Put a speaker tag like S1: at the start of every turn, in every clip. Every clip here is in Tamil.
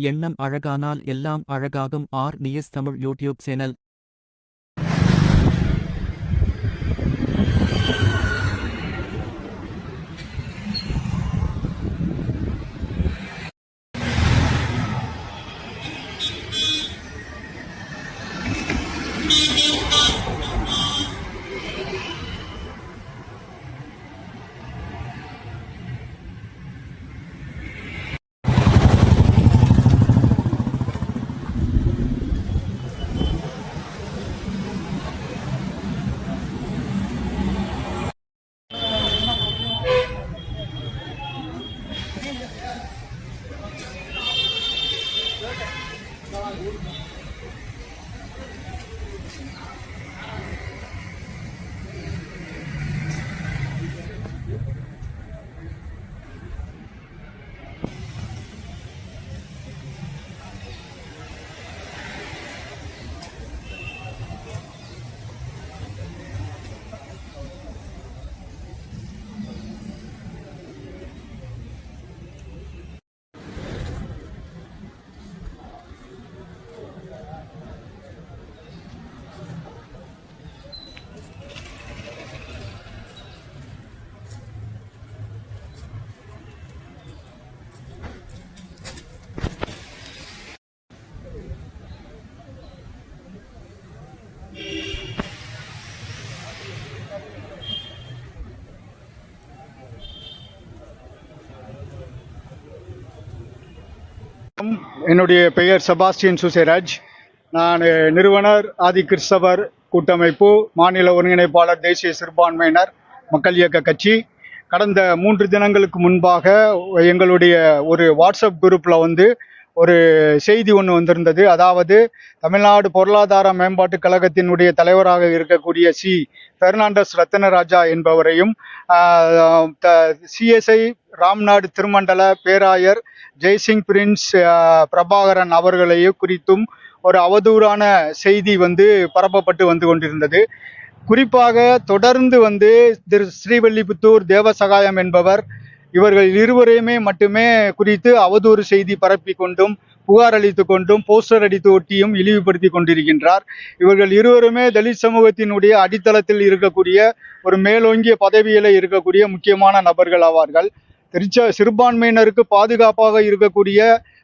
S1: எண்ணம் அழகானால் எல்லாம் அழகாகும். R. News Tamil YouTube channel. Valeu.
S2: என்னுடைய பெயர் செபாஸ்டியன் சுசேராஜ். நான் நிறுவனர் ஆதி கிறிஸ்தவர் கூட்டமைப்பு மாநில ஒருங்கிணைப்பாளர் தேசிய சிறுபான்மையினர் மக்கள் இயக்க கட்சி. கடந்த மூன்று தினங்களுக்கு முன்பாக எங்களுடைய ஒரு வாட்ஸ்அப் குரூப்பில் வந்து ஒரு செய்தி ஒன்று வந்திருந்தது. அதாவது தமிழ்நாடு பொருளாதார மேம்பாட்டுக் கழகத்தினுடைய தலைவராக இருக்கக்கூடிய சி. பெர்னாண்டஸ் ரத்தனராஜா என்பவரையும் சிஎஸ்ஐ ராம்நாடு திருமண்டல பேராயர் ஜெய்சிங் பிரின்ஸ் பிரபாகரன் அவர்களையும் குறித்தும் ஒரு அவதூறான செய்தி வந்து பரப்பப்பட்டு வந்து கொண்டிருந்தது. குறிப்பாக தொடர்ந்து வந்து திரு. ஸ்ரீவல்லிபுத்தூர் தேவசகாயம் என்பவர் இவர்கள் இருவரையுமே மட்டுமே குறித்து அவதூறு செய்தி பரப்பி கொண்டும் புகார் அளித்து கொண்டும் போஸ்டர் அடித்து ஒட்டியும் இழிவுபடுத்தி கொண்டிருக்கின்றார். இவர்கள் இருவருமே தலித் சமூகத்தினுடைய அடித்தளத்தில் இருக்கக்கூடிய ஒரு மேலோங்கிய பதவியில் இருக்கக்கூடிய முக்கியமான நபர்கள் ஆவார்கள். திருச்ச சிறுபான்மையினருக்கு பாதுகாப்பாக இருக்கக்கூடிய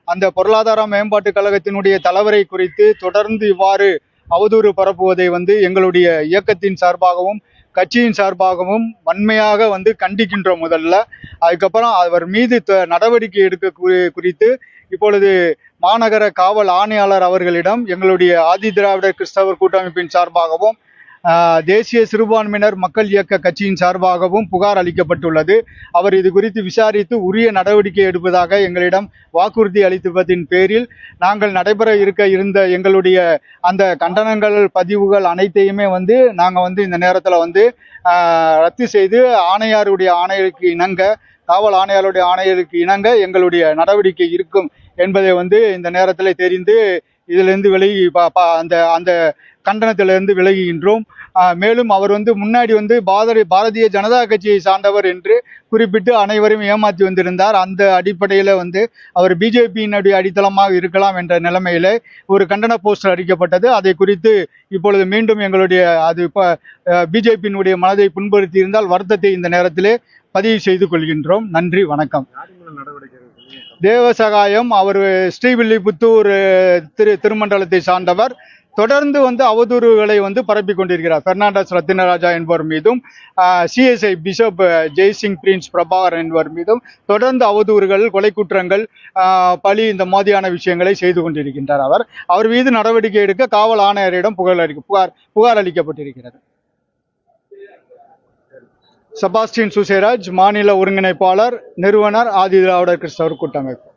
S2: அந்த பொருளாதார மேம்பாட்டுக் கழகத்தினுடைய தலைவரை குறித்து தொடர்ந்து இவ்வாறு அவதூறு பரப்புவதை வந்து எங்களுடைய இயக்கத்தின் சார்பாகவும் கட்சியின் சார்பாகவும் வன்மையாக வந்து கண்டிக்கின்றோம் முதல்ல. அதுக்கப்புறம் அவர் மீது த- நடவடிக்கை எடுக்க குறித்து இப்பொழுது மாநகர காவல் ஆணையாளர் அவர்களிடம் எங்களுடைய ஆதி திராவிடர் கிறிஸ்தவர் கூட்டமைப்பின் சார்பாகவும் தேசிய சிறுபான்மையினர் மக்கள் இயக்க கட்சியின் சார்பாகவும் புகார் அளிக்கப்பட்டுள்ளது. அவர் இது குறித்து விசாரித்து உரிய நடவடிக்கை எடுப்பதாக எங்களிடம் வாக்குறுதி அளித்ததின் பேரில் நாங்கள் நடைபெற இருக்க இருந்த எங்களுடைய அந்த கண்டனங்கள் பதிவுகள் அனைத்தையுமே வந்து நாங்கள் வந்து இந்த நேரத்தில் வந்து ரத்து செய்து ஆணையாருடைய ஆணையருக்கு இணங்க காவல் ஆணையாளருடைய ஆணையருக்கு இணங்க எங்களுடைய நடவடிக்கை இருக்கும் என்பதை வந்து இந்த நேரத்தில் தெரிந்து இதிலிருந்து விலகி அந்த அந்த கண்டனத்திலிருந்து விலகுகின்றோம். மேலும் அவர் வந்து முன்னாடி வந்து பாரதி பாரதிய ஜனதா கட்சியை சார்ந்தவர் என்று குறிப்பிட்டு அனைவரையும் ஏமாற்றி வந்திருந்தார். அந்த அடிப்படையில் வந்து அவர் பிஜேபியினுடைய அடித்தளமாக இருக்கலாம் என்ற நிலைமையில் ஒரு கண்டன போஸ்டர் அடிக்கப்பட்டது. அதை குறித்து இப்பொழுது மீண்டும் எங்களுடைய அது இப்போ பிஜேபியினுடைய மனதை புண்படுத்தியிருந்தால் வருத்தத்தை இந்த நேரத்திலே பதிவு செய்து கொள்கின்றோம். நன்றி வணக்கம். தேவசகாயம் அவர் ஸ்ரீவில்லிபுத்தூர் திரு திருமண்டலத்தை சார்ந்தவர். தொடர்ந்து வந்து அவதூறுகளை வந்து பரப்பி கொண்டிருக்கிறார். பெர்னாண்டஸ் ரத்தினராஜா என்பவர் மீதும் CSI bishop Jaisingh Prince Prabhakar என்பவர் மீதும் தொடர்ந்து அவதூறுகள் கொலை குற்றங்கள் பழி பலி இந்த மாதிரியான விஷயங்களை செய்து கொண்டிருக்கின்றார் அவர். அவர் மீது நடவடிக்கை எடுக்க காவல் ஆணையரிடம் புகார் அளிக்க புகார் புகார் அளிக்கப்பட்டிருக்கிறது. செபாஸ்டின் சுசேராஜ் மாநில ஒருங்கிணைப்பாளர் நிறுவனர் ஆதி திராவிடர் கிறிஸ்தவர் கூட்டமைப்பு.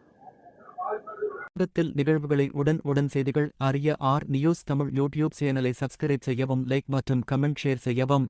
S1: உலகத்தில் நிகழ்வுகளை உடன் உடன் செய்திகள் அறிய ஆர் நியூஸ் தமிழ் யூடியூப் சேனலை சப்ஸ்கிரைப் செய்யவும் லைக் மற்றும் கமெண்ட் ஷேர் செய்யவும்.